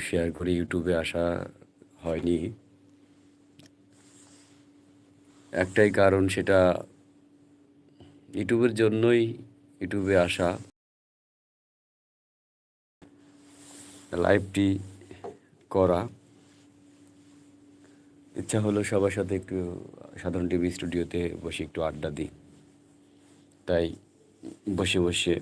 Share করে ইউটিউবে আসা হয়নি। একটাই কারণ সেটা ইউটিউবের জন্যই ইউটিউবে আসা। লাইভটি করা। ইচ্ছা হলো সবার সাথে একটু সাধারণ টিভি স্টুডিওতে বসে একটু আড্ডা দিই। তাই বসে বসে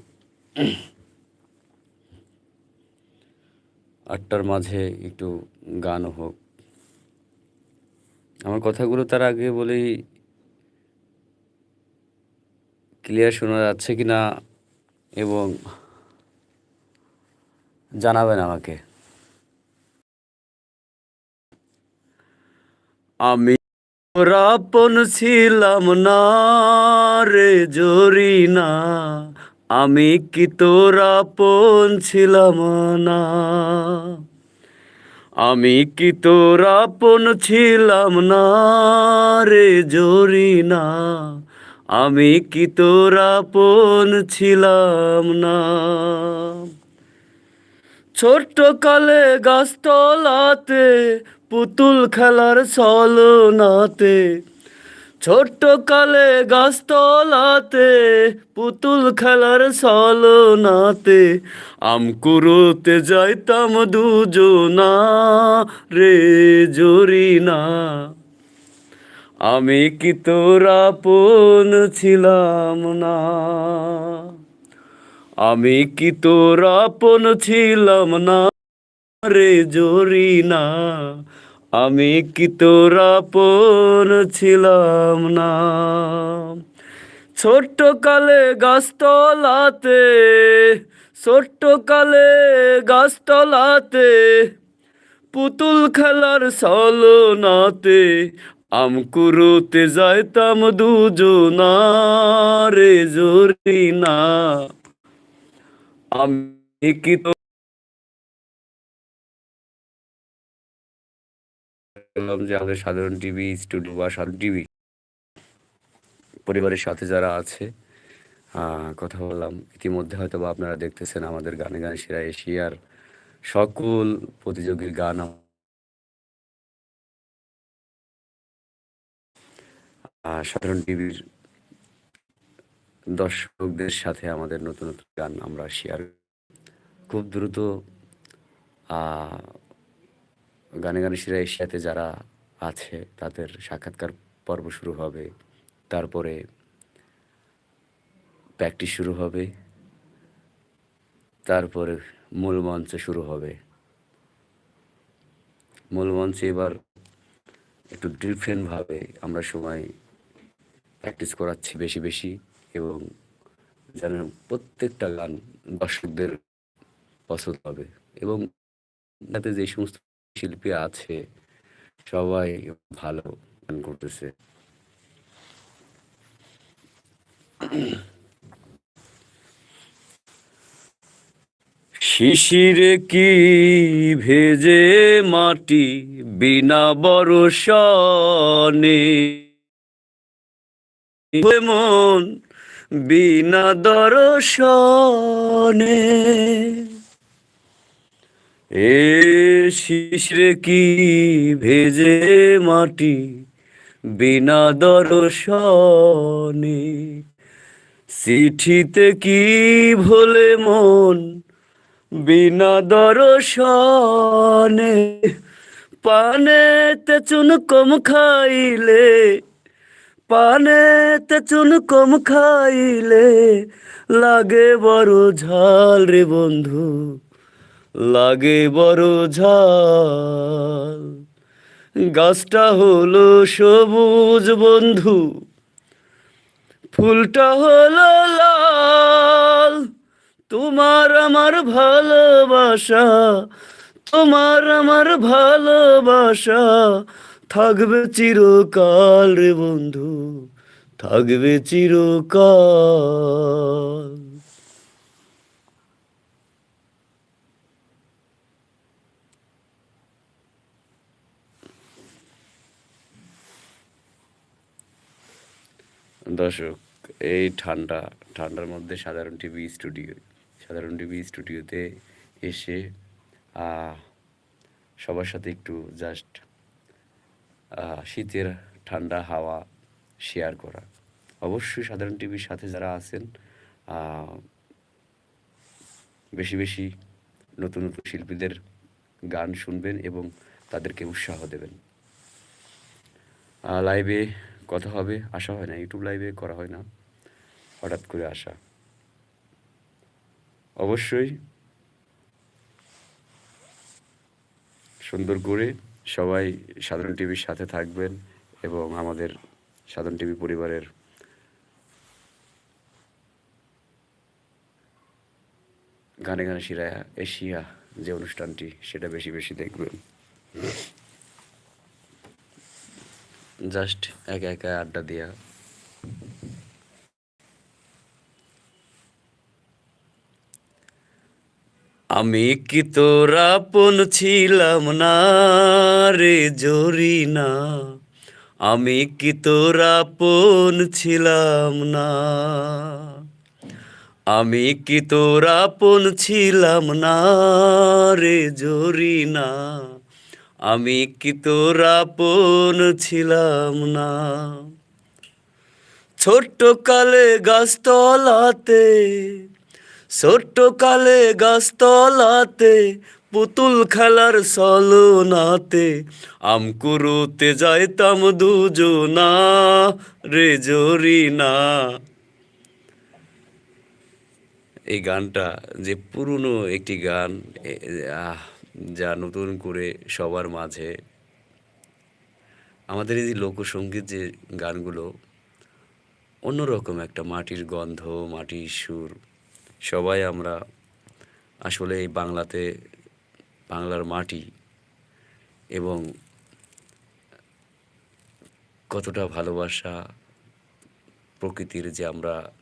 আটটার মাঝে একটু গানও হোক। আমার কথাগুলো তার আগে বলেই ক্লিয়ার শোনা যাচ্ছে কি না এবং জানাবেন আমাকে। আমি তোর আপন ছিলাম না রে জরি না আমি কি তোর আপন ছিলাম না? আমি কি তোর আপন ছিলাম না রে জরি না আমি কি তোর আপন ছিলাম না? ছোট্ট কালে গাছতলাতে, পুতুল খেলার ছলনাতে ছোট্ট কালে গাছতলাতে, পুতুল খেলার ছলনাতে আমকুরুতে যাইতাম দুজনা রে জরি না আমি কি তোর আপন ছিলাম না? আমি কি তোর আপন ছিলাম না রে জরি না আমি কি তোর আপন ছিলাম না? ছোট্ট কালে গাছতলাতে ছোট্ট কালে গাছতলাতে, পুতুল খেলার ছলনাতে, আমকুরুতে যাইতাম দুজনা রে জরি না আমি কি বললাম যে আমাদের সাধারণ টিভি, স্টুডিও বা সাধারণ টিভি পরিবারের সাথে যারা আছে কথা বললাম, ইতিমধ্যে হয়তো বা আপনারা দেখতেছেন আমাদের গানে গানে সেরা এশিয়ার সকল প্রতিযোগীর গান সাধারণ টিভির দর্শকদের সাথে আমাদের নতুন নতুন গান আমরা শেয়ার খুব দ্রুত গানে গানে সেরা এশিয়াতে যারা আছে, তাদের সাক্ষাৎকার পর্ব শুরু হবে। তারপরে প্র্যাকটিস শুরু হবে। তারপরে মূল মঞ্চ শুরু হবে। মূল মঞ্চে এবার একটু ডিফারেন্টভাবে আমরা সময় প্র্যাকটিস করাচ্ছি বেশি বেশি এবং যেন প্রত্যেকটা গান দর্শকদের পছন্দ হবে এবং যাতে যে সমস্ত শিল্পী আছে, সবাই ভালো গান করতেছে। শিশিরে কি ভেজে মাটি বিনা বরষণে? মন বিনা দর্শনে। এ শিশিরে কি ভেজে মাটি বিনা দর্শনে? চিঠিতে কি ভোলে মন বিনা দর্শনে? পানেতে চুন কম খাইলে পানেতে চুন কম খাইলে, লাগে বড় ঝাল রে বন্ধু। লাগে বড় ঝাল। গাছটা হলো সবুজ বন্ধু, ফুলটা হলো লাল। তোমার আমার ভালোবাসা, তোমার আমার ভালোবাসা। থাকবে চিরকাল রে বন্ধু, থাকবে চিরকাল। দর্শক, এই ঠান্ডা, ঠান্ডার মধ্যে সাধারণ টিভি স্টুডিও সাধারণ টিভি স্টুডিওতে এসে সবার সাথে একটু জাস্ট শীতের ঠান্ডা হাওয়া শেয়ার করা। অবশ্যই সাধারণ টিভির সাথে যারা আছেন বেশি বেশি নতুন নতুন শিল্পীদের গান শুনবেন এবং তাদেরকে উৎসাহ দেবেন। লাইভে কথা হবে, আসা হয় না ইউটিউব লাইভে করা হয় না, হঠাৎ করে আসা। অবশ্যই সুন্দর করে সবাই সাধারণ টিভির সাথে থাকবেন এবং আমাদের সাধারণ টিভি পরিবারের গানে গানে শিরা এশিয়া যে অনুষ্ঠানটি, সেটা বেশি বেশি দেখবেন। জাস্ট একা একা আড্ডা দেয়া। আমি কি তোর আপন ছিলাম না রে জরি না আমি কি তোর আপন ছিলাম না? আমি কি তোর আপন ছিলাম না রে জরি না আমি কি তোর আপন ছিলাম না? ছোট্ট কালে গাছতলাতে ছোট্ট কালে গাছতলাতে পুতুল খেলার সলনাতে আমকুরুতে যাইতাম দুজনা রে জরি না এই গানটা যে পুরনো একটি গান আহ, যা নতুন করে সবার মাঝে। আমাদের এই লোকসঙ্গীত যে গানগুলো, অন্যরকম একটা মাটির গন্ধ, মাটির সুর, সবাই আমরা আসলে এই বাংলাতে, বাংলার মাটি এবং কতটা ভালোবাসা প্রকৃতির যে আমরা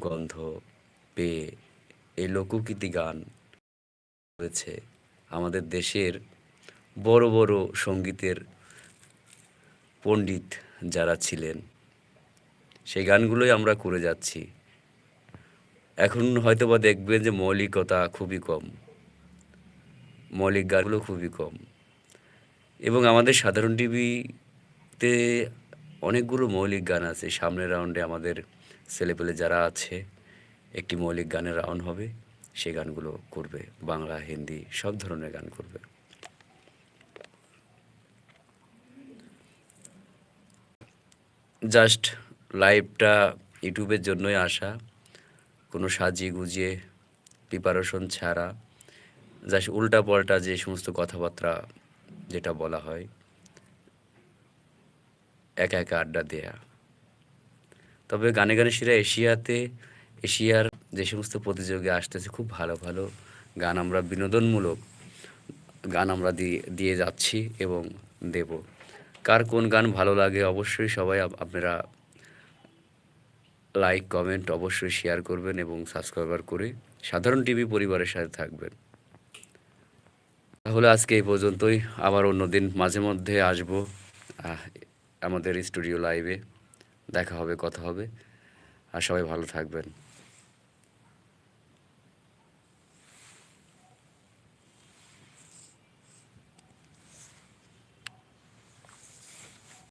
গন্ধ পেয়ে এই লোকগীতি গান রয়েছে। আমাদের দেশের বড় বড় সঙ্গীতের পণ্ডিত যারা ছিলেন, সেই গানগুলোই আমরা করে যাচ্ছি। এখন হয়তোবা দেখবেন যে মৌলিকতা খুবই কম। মৌলিক গানগুলো খুবই কম। এবং আমাদের সাধারণ টিভিতে অনেকগুলো মৌলিক গান আছে। সামনের রাউন্ডে আমাদের ছেলেপেলে যারা আছে, একটি মৌলিক গানের রাউন্ড হবে। সেই গানগুলো করবে, বাংলা, হিন্দি, সব ধরনের গান করবে। জাস্ট লাইভটা ইউটিউবের জন্যই আসা, কোনো সাজিয়ে গুজিয়ে প্রিপারেশন ছাড়া, জাস্ট উল্টা পাল্টা যে সমস্ত কথাবার্তা যেটা বলা হয়, একা একা আড্ডা দেয়া। তবে গানে গানে সেরা এশিয়াতে এশিয়ার যে সমস্ত প্রতিযোগী আসতেছে, খুব ভালো ভালো গান আমরা বিনোদনমূলক গান আমরা দিয়ে দিয়ে যাচ্ছি এবং দেব। কার কোন গান ভালো লাগে অবশ্যই সবাই আপনারা লাইক, কমেন্ট অবশ্যই শেয়ার করবেন এবং সাবস্ক্রাইবার করে সাধারণ টিভি পরিবারের সাথে থাকবেন। তাহলে আজকে এই পর্যন্তই। আবার অন্য দিন মাঝে মধ্যে আসব আমাদের স্টুডিও লাইভে। দেখা হবে, কথা হবে। আর সবাই ভালো থাকবেন।